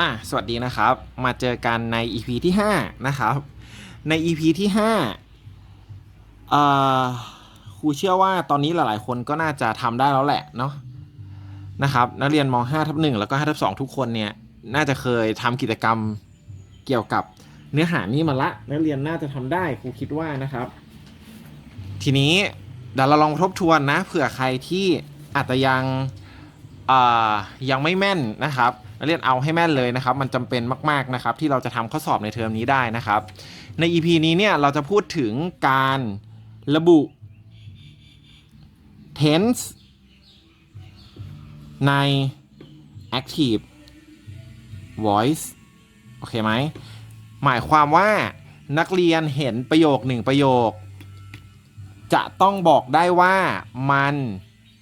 อะสวัสดีนะครับ มาเจอกันใน EP ที่ 5 นะครับ ใน EP ที่5เอ่อครูเชื่อว่าตอนนี้หลายๆ คนก็น่าจะทำได้แล้วแหละเนาะนะครับ นักเรียนม5ทับ1แล้วก็5ทับ2ทุกคนเนี่ย น่าจะเคยทำกิจกรรมเกี่ยวกับเนื้อหานี้มาละ นักเรียนน่าจะทำได้ครูคิดว่านะครับ ทีนี้เดี๋ยวเราลองทบทวนนะเผื่อใครที่อาจจะยังอ่อยังไม่แม่นนะครับ นักเรียนเอาให้แม่นเลยนะครับ มันจำเป็นมากๆนะครับที่เราจะทำข้อสอบในเทอมนี้ได้นะครับ ใน EP นี้เนี่ยเราจะพูดถึงการระบุ tense ใน active voice โอเคไหม หมายความว่านักเรียนเห็นประโยคหนึ่งประโยค จะต้องบอกได้ว่ามัน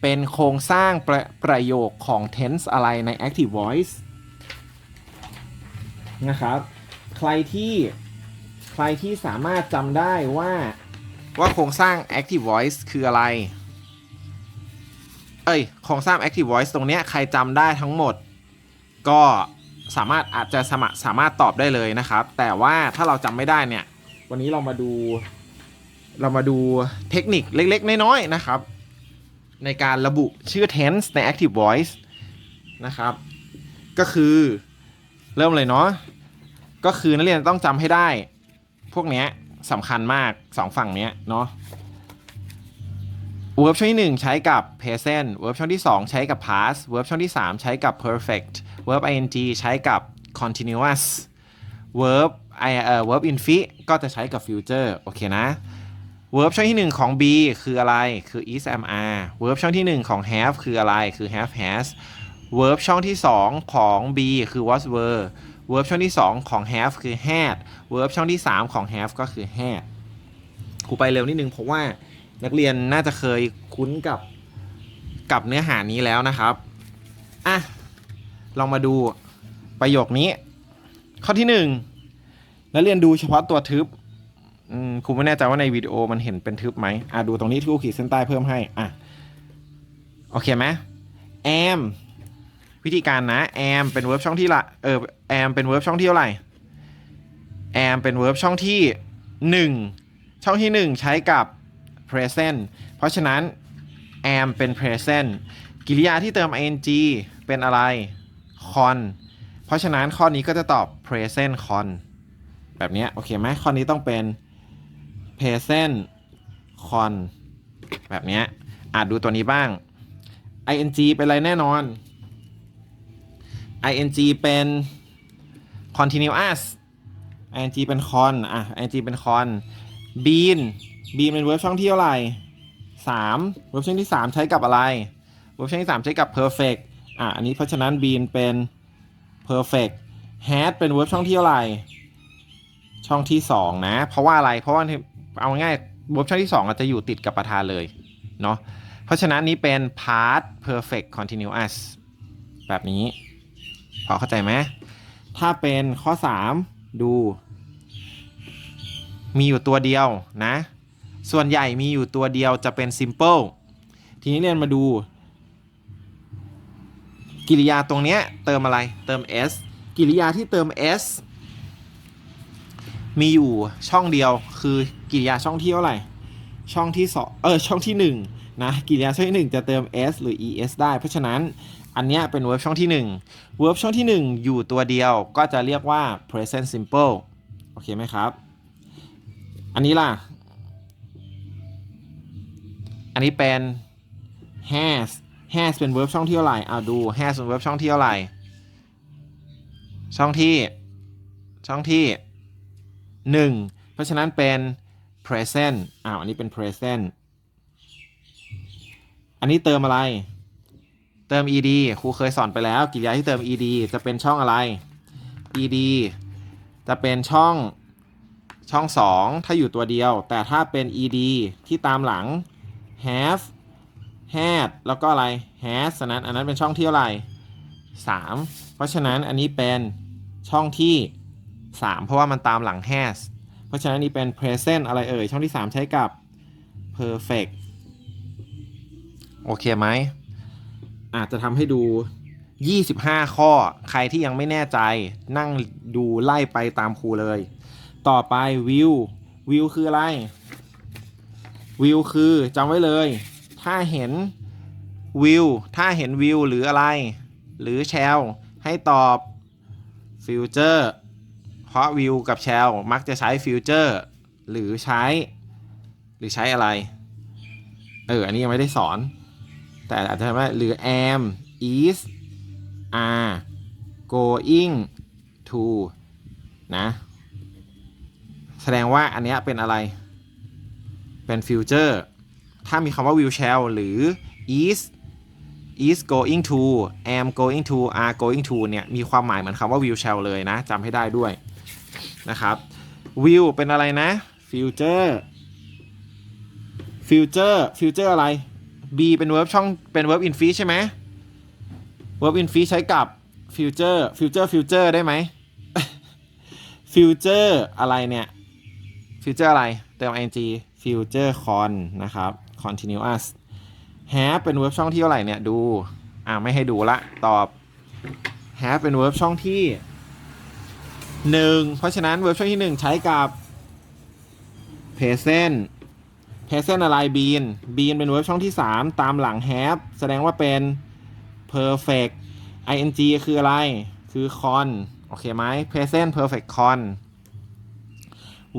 เป็นโครงสร้างประประโยคของ tense อะไรใน active voice นะครับ ใครที่ใครที่สามารถจำได้ว่าว่าโครงสร้าง active voice คืออะไร เอ้ย โครงสร้าง active voice ตรงเนี้ยใครจำได้ทั้งหมด ก็สามารถอาจจะสมารสามารถตอบได้เลยนะครับ แต่ว่าถ้าเราจำไม่ได้เนี่ย วันนี้เรามาดู เรามาดูเทคนิคเล็กๆ น้อยๆ นะครับ ในการระบุชื่อ tense ใน active voice นะครับ ก็คือ เริ่มเลยเนาะก็คือนักเรียนต้องจำให้ได้ พวกเนี้ยสำคัญมากสองฝั่งเนี้ยเนาะ verb ช่องที่ 1 ใช้กับ present verb ช่องที่ 2 ใช้กับ past verb ช่องที่ 3 ใช้กับ perfect verb ing ใช้กับ continuous verb i เอ่อ verb infi ก็จะใช้กับ future โอเคนะ verb ช่องที่ 1 ของ be คืออะไร คือ is am are verb ช่องที่ 1 ของ have คืออะไร คือ have has verb ช่องที่ 2 ของ be คือ was were verb ช่องที่ 2 ของ have คือ had verb ช่องที่ 3 ของ have ก็คือ had ครูไปเร็วนิดนึงเพราะว่านักเรียนน่าจะเคยคุ้นกับกับเนื้อหานี้แล้วนะครับอะลองมาดูประโยคนี้ ข้อที่หนึ่งนักเรียนดูเฉพาะตัวทึบครูไม่แน่ใจว่าในวิดีโอมันเห็นเป็นทึบไหมอะดูตรงนี้ที่ครูขีดเส้นใต้เพิ่มให้อะโอเคไหม am วิธีการนะ am เป็น verb ช่องที่ละเออ am เป็น verb ช่องที่เท่าไหร่ am เป็น verb ช่องที่หนึ่งช่องที่หนึ่งใช้กับ present เพราะฉะนั้น am เป็น present กริยาที่เติม ing เป็นอะไร con เพราะฉะนั้นข้อนี้ก็จะตอบ present con แบบนี้โอเคไหมข้อนี้ต้องเป็น present con แบบนี้อาจดูตัวนี้บ้าง ing เป็นอะไรแน่นอน ing เป็น continuous ing เป็น con อะ ing เป็น con bean bean เป็น verb ช่องที่เท่าไหร่สาม verb ช่องที่สามใช้กับอะไร verb ช่องที่สามใช้กับ perfect อะ อันนี้เพราะฉะนั้น bean เป็น perfect had เป็น verb ช่องที่เท่าไหร่ ช่องที่สองนะ เพราะว่าอะไร เพราะว่าเอาง่าย verb ช่องที่สองอาจจะอยู่ติดกับประธานเลยเนาะ เพราะฉะนั้นนี้เป็น past perfect continuous แบบนี้ พอเข้าใจไหมถ้าเป็นข้อ 3 ดู มีอยู่ตัวเดียวนะ ส่วนใหญ่มีอยู่ตัวเดียวจะเป็น simple ทีนี้เรียนมาดู กิริยาตรงเนี้ยเติมอะไรเติม s กิริยาที่เติม s มีอยู่ช่องเดียวคือกิริยาช่องที่เท่าไหร่ ช่องที่สองเออช่องที่หนึ่งนะกิริยาช่องที่หนึ่งจะเติม s หรือ es ได้ เพราะฉะนั้น อันนี้เป็น verb ช่องที่หนึ่ง verb ช่องที่หนึ่งอยู่ตัวเดียวก็จะเรียกว่า present simple โอเคไหมครับ อันนี้ล่ะ อันนี้เป็น has has เป็น verb ช่องที่เท่าไหร่เอาดู has เป็น verb ช่องที่เท่าไหร่ ช่องที่ ช่องที่หนึ่งเพราะฉะนั้นเป็น present อ้าว อันนี้เป็น present อันนี้เติมอะไร เติม ed ครูเคยสอนไปแล้วกิริยาที่เติม ed จะเป็นช่องอะไร ed จะเป็นช่องช่อง 2 ถ้าอยู่ตัวเดียว แต่ถ้าเป็น ed ที่ตามหลัง have had แล้วก็อะไร has นั้นอันนั้นเป็นช่องที่เท่าไหร่3เพราะฉะนั้นอันนี้เป็นช่องที่ 3 เพราะว่ามันตามหลัง has เพราะฉะนั้นนนี้เป็น present อะไรเอ่ย ช่องที่ 3 ใช้กับ perfect โอเคไหม อาจจะทำให้ดู 25 ข้อ ใครที่ยังไม่แน่ใจ นั่งดูไล่ไปตามครูเลย ต่อไปวิววิวคืออะไร วิวคือจำไว้เลย ถ้าเห็นวิวถ้าเห็นวิวหรืออะไร หรือแชลให้ตอบฟิวเจอร์เพราะวิวกับแชลมักจะใช้ฟิวเจอร์หรือใช้ หรือใช้อะไร เออ อันนี้ยังไม่ได้สอน แต่อาจจะทำว่าหรือ am is are going to นะ แสดงว่าอันนี้เป็นอะไร เป็นฟิวเจอร์ ถ้ามีคำว่า will shall หรือ is is going to am going to are going to เนี่ย มีความหมายเหมือนคำว่า will shall เลยนะจำให้ได้ด้วยนะครับ will เป็นอะไรนะ future future future อะไร b เป็น verb ช่องเป็น verb infinitive ใช่ไหม verb infinitive ใช้กับ future future future ได้ไหม future อะไรเนี่ย future อะไร เติม ing future con นะครับ continuous have เป็น verb ช่องที่เท่าไหร่เนี่ย ดู อ่าไม่ให้ดูละ ตอบ have เป็น verb ช่องที่หนึ่งเพราะฉะนั้น verb ช่องที่หนึ่งใช้กับ present present อะไร been been เป็น verb ช่องที่ 3 ตามหลัง have แสดงว่าเป็น perfect ing คืออะไร คือ con โอเคไหม present perfect con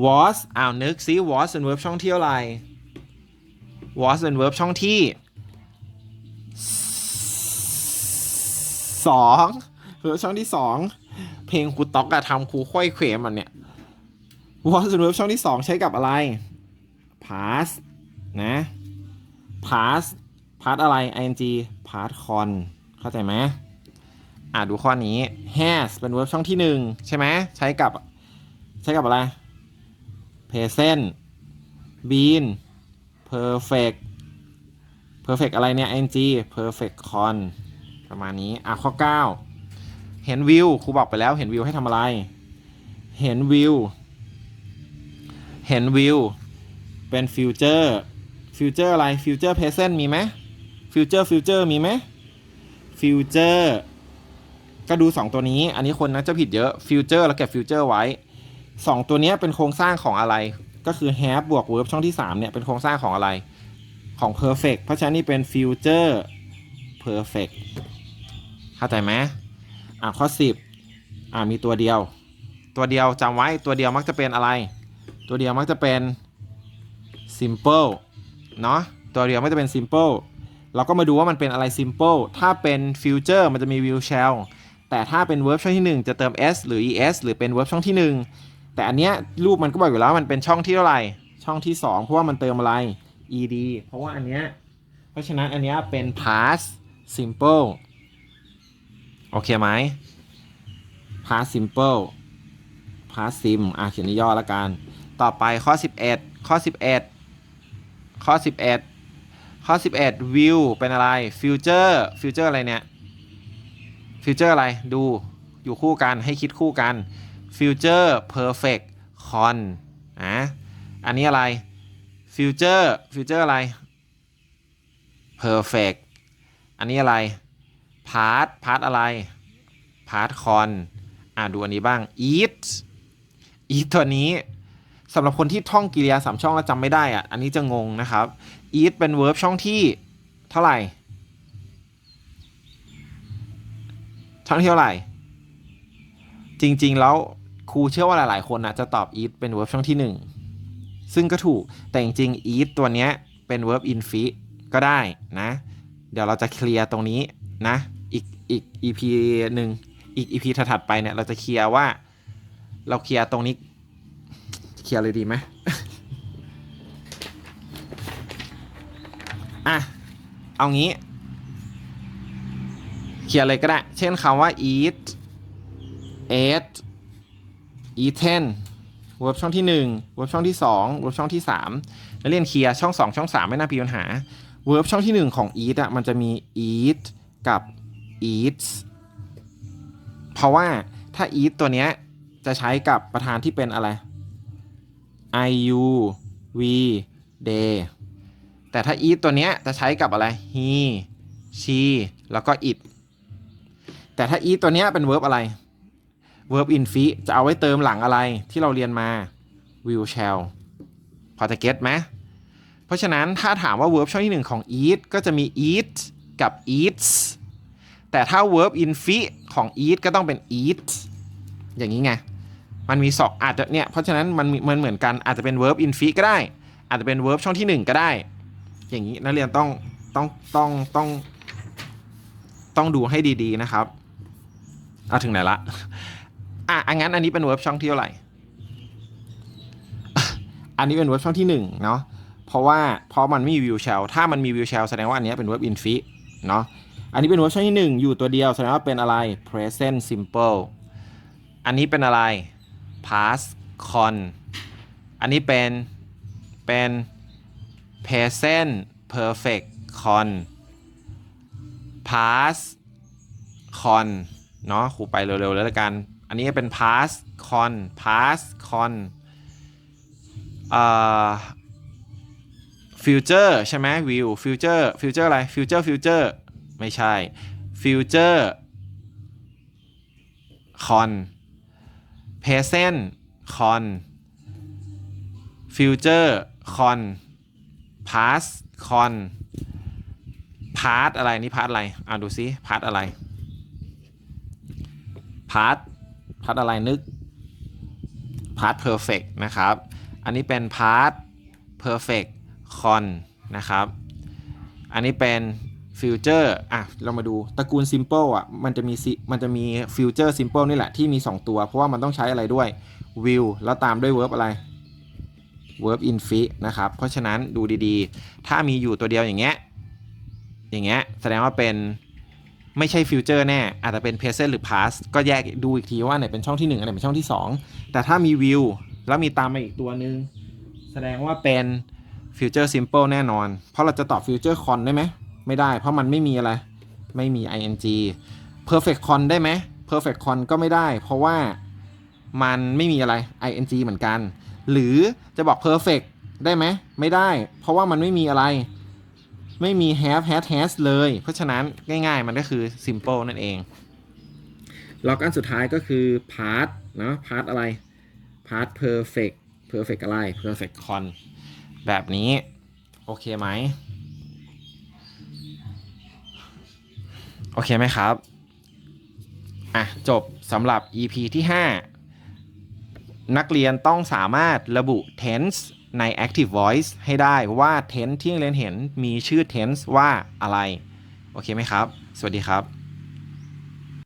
was อ้าวนึกซิ was เป็น verb ช่องที่เท่าไร was เป็น verb ช่องที่สอง verb ช่องที่สองเพลงครูต๊อกอะทำครูค่อยเขวมันเนี่ย was เป็น verb ช่องที่สองใช้กับอะไร past นะ past past อะไร ing past con เข้าใจไหมอะดูข้อนี้ has เป็น verb ช่องที่หนึ่งใช่ไหมใช้กับ ใช้กับอะไร present been perfect perfect อะไรเนี่ย ing perfect con ประมาณนี้ อะข้อ 9 เห็นวิวครูบอกไปแล้วเห็นวิวให้ทำอะไร เห็นวิว เห็นวิว เป็นฟิวเจอร์ฟิวเจอร์อะไรฟิวเจอร์เพรสเซนต์มีไหมฟิวเจอร์ฟิวเจอร์มีไหมฟิวเจอร์ก็ดู 2 ตัวนี้ อันนี้คนน่าจะผิดเยอะฟิวเจอร์แล้วเก็บฟิวเจอร์ไว้ 2 ตัวนี้เป็นโครงสร้างของอะไร ก็คือ have บวก verb ช่องที่ 3 เนี่ย เป็นโครงสร้างของอะไรของ perfect เพราะฉะนั้นนี่เป็น future perfect เข้าใจไหมอะข้อ 10 อะมีตัวเดียว ตัวเดียวจำไว้ตัวเดียวมักจะเป็นอะไร ตัวเดียวมักจะเป็น simple เนาะตัวเดียวไมักจะเป็น simple เราก็มาดูว่ามันเป็นอะไร simple ถ้าเป็น future มันจะมี will shall แต่ถ้าเป็น verb ช่องที่ 1 จะเติม s หรือ es หรือเป็น verb ช่องที่ 1 แต่อันเนี้ยรูปมันก็บอกอยู่แล้วมันเป็นช่องที่เท่าไหร่ ช่องที่ 2 เพราะว่ามันเติมอะไร ed เพราะว่าอันเนี้ยเพราะฉะนั้นอันเนี้ยเป็น past simple โอเคไหม past simple past sim อะเขียนย่อล้วกัน ต่อไปข้อ 11 ข้อ 11 ข้อ 11 ข้อ 11 view เป็นอะไร future future อะไรเนี่ย future อะไรดูอยู่คู่กันให้คิดคู่กัน future perfect con อะอันนี้อะไร future future อะไร perfect อันนี้อะไร part part อะไร part con อะดูอันนี้บ้าง eat eat ตัวนี้ สำหรับคนที่ท่องกิริยาสามช่องแล้วจำไม่ได้อะ อันนี้จะงงนะครับ eat เป็น verb ช่องที่เท่าไหร่ ช่องที่เท่าไหร่ จริงๆ แล้วครูเชื่อว่าหลายๆ คนนะจะตอบ eat เป็น verb ช่องที่ 1 ซึ่งก็ถูก แต่จริงๆ eat ตัวเนี้ยเป็น verb infi ก็ได้นะ เดี๋ยวเราจะเคลียร์ตรงนี้นะ อีกอีก EP หนึ่งอีก EP ถัดๆไปเนี่ย เราจะเคลียร์ว่า เราเคลียร์ตรงนี้ เคลียร์เลยดีไหมอะ เอางี้ เคลียร์เลยก็ได้ เช่นคำว่า eat ate eaten verb ช่องที่1 verb ช่องที่2 verb ช่องที่3แล้วเรียนเคลียร์ช่อง 2 ช่อง 3 ไม่น่ามีปัญหา verb ช่องที่ 1 ของ eat อะมันจะมี eat กับ eats เพราะว่าถ้า eat ตัวเนี้ยจะใช้กับประธานที่เป็นอะไร I U V they แต่ถ้า eat ตัวเนี้ยจะใช้กับอะไร he she แล้วก็ it แต่ถ้า eat ตัวเนี้ยเป็น verb อะไร verb infi จะเอาไว้เติมหลังอะไรที่เราเรียนมา will shall พอจะเก็ตไหมเพราะฉะนั้นถ้าถามว่า verb ช่องที่หนึ่งของ eat ก็จะมี eat กับ eats แต่ถ้า verb infi ของ eat ก็ต้องเป็น eat อย่างนี้ไง มันมีสองอาจจะเนี่ยเพราะฉะนั้นมันมีมันเหมือนกันอาจจะเป็น verb infi ก็ได้ อาจจะเป็น verb ช่องที่หนึ่งก็ได้ อย่างนี้นักเรียนต้องต้องต้องต้องต้องดูให้ดีๆนะครับเอาถึงไหนละอะอังั้นอันนี้เป็น verb ช่องที่เท่าไหร่อันนี้เป็น verb ช่องที่หนึ่งเนาะ เพราะว่าเพราะมันไม่มี will shall ถ้ามันมี will shall แสดงว่าอันนี้เป็น verb infi เนาะ อันนี้เป็น verb ช่องที่หนึ่งอยู่ตัวเดียวแสดงว่าเป็นอะไร present simple อันนี้เป็นอะไร past con อันนี้เป็น เป็น present perfect con past con เนาะครูไปเร็วๆเลยละกัน อันนี้เป็น past con past con เอ่อ future ใช่ไหม will future future อะไร future future ไม่ใช่ future con present con future con past con past อะไรนี่ past อะไรอ่าดูซิ past อะไร past past อะไรนึก past perfect นะครับ อันนี้เป็น past perfect con นะครับ อันนี้เป็น future อะเรามาดูตระกูล simple อะมันจะมีมันจะมี future simple นี่แหละที่มี 2 ตัว เพราะว่ามันต้องใช้อะไรด้วย will แล้วตามด้วย verb อะไร verb infi นะครับ เพราะฉะนั้นดูดีๆ ถ้ามีอยู่ตัวเดียวอย่างเงี้ยอย่างเงี้ยแสดงว่าเป็นไม่ใช่ future แน่ อาจจะเป็น present หรือ past ก็แยกดูอีกทีว่าไหนเป็นช่องที่ 1อันไหนเป็นช่องที่ 2 แต่ถ้ามี will แล้วมีตามมาอีกตัวหนึ่งแสดงว่าเป็น future simple แน่นอน เพราะเราจะตอบ future con ได้ไหม ไม่ได้เพราะมันไม่มีอะไร ไม่มี ing perfect con ได้ไหม perfect con ก็ไม่ได้ เพราะว่ามันไม่มีอะไร ing เหมือนกัน หรือจะบอก perfect ได้ไหม ไม่ได้ เพราะว่ามันไม่มีอะไร ไม่มี have had has เลย เพราะฉะนั้นง่ายๆ มันก็คือ simple นั่นเอง แล้วก็อันสุดท้ายก็คือ part เนอะ part อะไร part perfect perfect อะไร perfect con แบบนี้ โอเคไหม โอเคไหมครับ อะ จบสำหรับ EP ที่ 5 นักเรียนต้องสามารถระบุ tense ใน active voice ให้ได้ว่า tense ที่เรียนเห็นมีชื่อ tense ว่าอะไร โอเคไหมครับ สวัสดีครับ